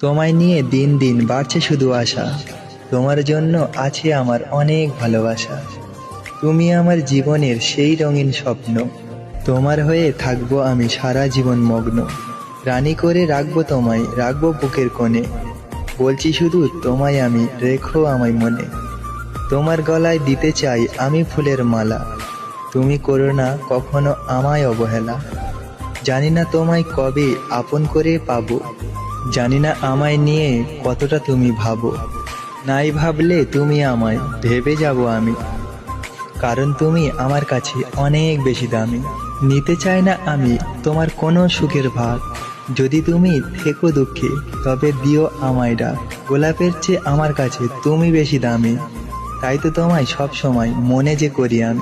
তোমায় নিয়ে দিন দিন বাড়ছে শুধু আশা। তোমার জন্য আছে আমার অনেক ভালোবাসা। তুমি আমার জীবনের সেই রঙিন স্বপ্ন। তোমার হয়ে থাকব আমি সারা জীবন মগ্ন। রানী করে রাখব তোমায়, রাখব বুকের কোণে। বলছি শুধু তোমায় আমি, রেখো আমায় মনে। তোমার গলায় দিতে চাই আমি ফুলের মালা। তুমি করো না কখনো আমায় অবহেলা। জানি না তোমায় কবে আপন করে পাবো। জানি না আমায় নিয়ে কতটা তুমি ভাবো। নাই ভাবলে তুমি আমায়, ভেবে যাব আমি। কারণ তুমি আমার কাছে অনেক বেশি দামি। নিতে চাই না আমি তোমার কোনো সুখের ভাগ। যদি তুমি থেকো দুঃখে, তবে দিও আমায় ডাক। গোলাপের চেয়ে আমার কাছে তুমি বেশি দামি। তাই তো তোমায় সব সময় মনে যে করি আমি।